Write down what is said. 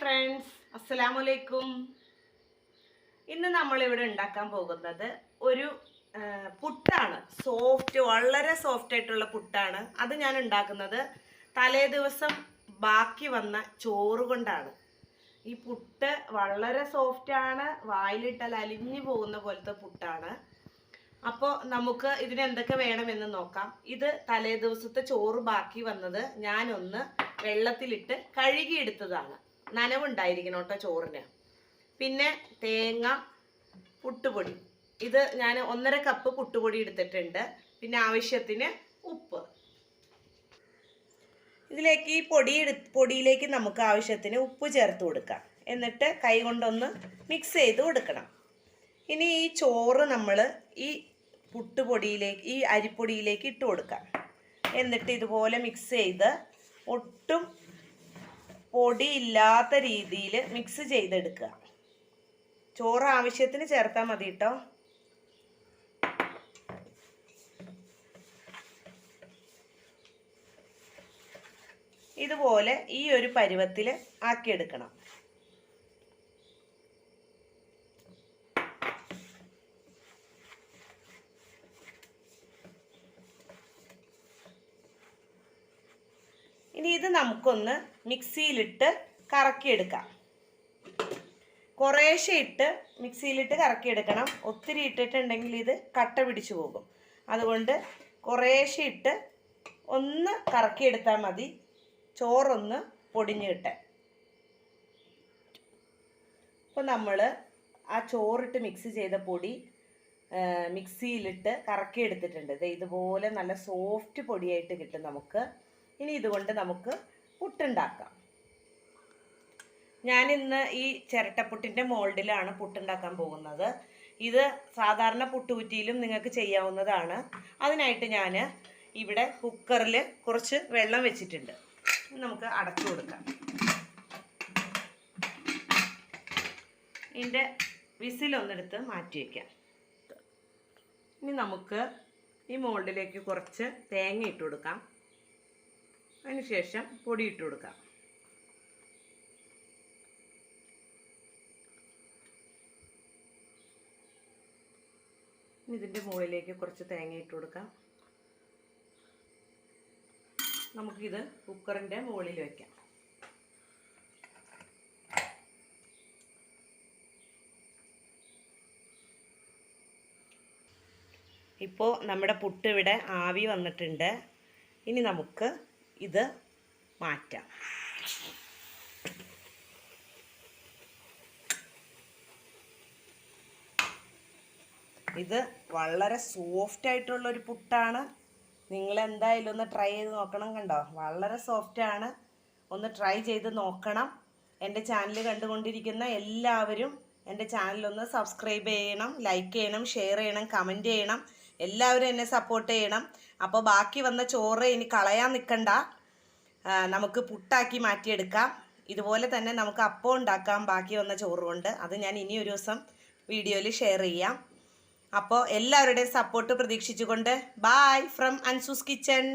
Friends അസ്സലാമലൈക്കും ഇന്ന് നമ്മൾ ഇവിടെ ഉണ്ടാക്കാൻ പോകുന്നത് ഒരു പുട്ടാണ്. സോഫ്റ്റ് വളരെ സോഫ്റ്റ് ആയിട്ടുള്ള പുട്ടാണ്. അത് ഞാൻ ഉണ്ടാക്കുന്നത് തലേ ദിവസം ബാക്കി വന്ന ചോറ് കൊണ്ടാണ്. ഈ പുട്ട് വളരെ സോഫ്റ്റ് ആണ്. വായിലിട്ടാൽ അലിഞ്ഞു പോകുന്ന പോലത്തെ പുട്ടാണ്. അപ്പോൾ നമുക്ക് ഇതിന് എന്തൊക്കെ വേണമെന്ന് നോക്കാം. ഇത് തലേ ദിവസത്തെ ചോറ് ബാക്കി വന്നത് ഞാനൊന്ന് വെള്ളത്തിലിട്ട് കഴുകിയെടുത്തതാണ്. നനവുണ്ടായിരിക്കണം കേട്ടോ ചോറിന്. പിന്നെ തേങ്ങ പുട്ടുപൊടി. ഇത് ഞാൻ ഒന്നര കപ്പ് പുട്ടുപൊടി എടുത്തിട്ടുണ്ട്. പിന്നെ ആവശ്യത്തിന് ഉപ്പ്. ഇതിലേക്ക് ഈ പൊടി പൊടിയിലേക്ക് നമുക്ക് ആവശ്യത്തിന് ഉപ്പ് ചേർത്ത് കൊടുക്കാം. എന്നിട്ട് കൈ കൊണ്ടൊന്ന് മിക്സ് ചെയ്ത് കൊടുക്കണം. ഇനി ഈ ചോറ് നമ്മൾ ഈ പുട്ടുപൊടിയിലേക്ക് ഈ അരിപ്പൊടിയിലേക്ക് ഇട്ട് കൊടുക്കാം. എന്നിട്ട് ഇതുപോലെ മിക്സ് ചെയ്ത് ഒട്ടും പൊടിയില്ലാത്ത രീതിയിൽ മിക്സ് ചെയ്തെടുക്കുക. ചോറ് ആവശ്യത്തിന് ചേർത്താൽ മതി കേട്ടോ ഇതുപോലെ ഈ ഒരു പരുവത്തിൽ ആക്കിയെടുക്കണം. ഇനി ഇത് നമുക്കൊന്ന് മിക്സിയിലിട്ട് കറക്കിയെടുക്കാം. കുറേശ്ശെ ഇട്ട് മിക്സിയിലിട്ട് കറക്കിയെടുക്കണം. ഒത്തിരി ഇട്ടിട്ടുണ്ടെങ്കിൽ ഇത് കട്ട പിടിച്ചു പോകും. അതുകൊണ്ട് കുറേശ്ശെ ഇട്ട് ഒന്ന് കറക്കിയെടുത്താൽ മതി. ചോറൊന്ന് പൊടിഞ്ഞിട്ട് കിട്ടാൻ. അപ്പോൾ നമ്മൾ ആ ചോറിട്ട് മിക്സ് ചെയ്ത പൊടി മിക്സിയിലിട്ട് കറക്കിയെടുത്തിട്ടുണ്ട്. ഇതുപോലെ നല്ല സോഫ്റ്റ് പൊടിയായിട്ട് കിട്ടും നമുക്ക്. ഇനി ഇതുകൊണ്ട് നമുക്ക് പുട്ടുണ്ടാക്കാം. ഞാൻ ഇന്ന് ഈ ചിരട്ടപ്പുട്ടിന്റെ മോൾഡിലാണ് പുട്ടുണ്ടാക്കാൻ പോകുന്നത്. ഇത് സാധാരണ പുട്ടുകുറ്റിയിലും നിങ്ങൾക്ക് ചെയ്യാവുന്നതാണ്. അതിനായിട്ട് ഞാൻ ഇവിടെ കുക്കറിൽ കുറച്ച് വെള്ളം വെച്ചിട്ടുണ്ട്. നമുക്ക് അടച്ചു കൊടുക്കാം. ഇതിന്റെ വിസിലൊന്നെടുത്ത് മാറ്റി വയ്ക്കാം ഇനി നമുക്ക് ഈ മോൾഡിലേക്ക് കുറച്ച് തേങ്ങ ഇട്ട് കൊടുക്കാം. അതിനുശേഷം പൊടി ഇട്ട് കൊടുക്കാം. ഇതിന്റെ മുകളിലേക്ക് കുറച്ച് തേങ്ങ ഇട്ട് കൊടുക്കാം. നമുക്കിത് കുക്കറിന്റെ മുകളിൽ വയ്ക്കാം ഇപ്പോൾ നമ്മുടെ പുട്ട് ഇവിടെ ആവി വന്നിട്ടുണ്ട്. ഇനി നമുക്ക് ഇത് മാറ്റാം. ഇത് വളരെ സോഫ്റ്റ് ആയിട്ടുള്ള ഒരു പുട്ടാണ്. നിങ്ങൾ എന്തായാലും ഒന്ന് ട്രൈ ചെയ്ത് നോക്കണം കണ്ടോ? വളരെ സോഫ്റ്റ് ആണ്. ഒന്ന് ട്രൈ ചെയ്ത് നോക്കണം. എന്റെ ചാനൽ കണ്ടുകൊണ്ടിരിക്കുന്ന എല്ലാവരും എന്റെ ചാനലൊന്ന് സബ്സ്ക്രൈബ് ചെയ്യണം ലൈക്ക് ചെയ്യണം ഷെയർ ചെയ്യണം കമന്റ് ചെയ്യണം. എല്ലാവരും എന്നെ സപ്പോർട്ട് ചെയ്യണം. അപ്പോൾ ബാക്കി വന്ന ചോറ് ഇനി കളയാൻ നിൽക്കണ്ട നമുക്ക് പുട്ടാക്കി മാറ്റിയെടുക്കാം. ഇതുപോലെ തന്നെ നമുക്ക് അപ്പം ഉണ്ടാക്കാം ബാക്കി വന്ന ചോറ് കൊണ്ട്. അത് ഞാൻ ഇനി ഒരു ദിവസം വീഡിയോയിൽ ഷെയർ ചെയ്യാം. അപ്പോൾ എല്ലാവരുടെയും സപ്പോർട്ട് പ്രതീക്ഷിച്ചുകൊണ്ട് ബായ് ഫ്രം അൻസൂസ് കിച്ചൺ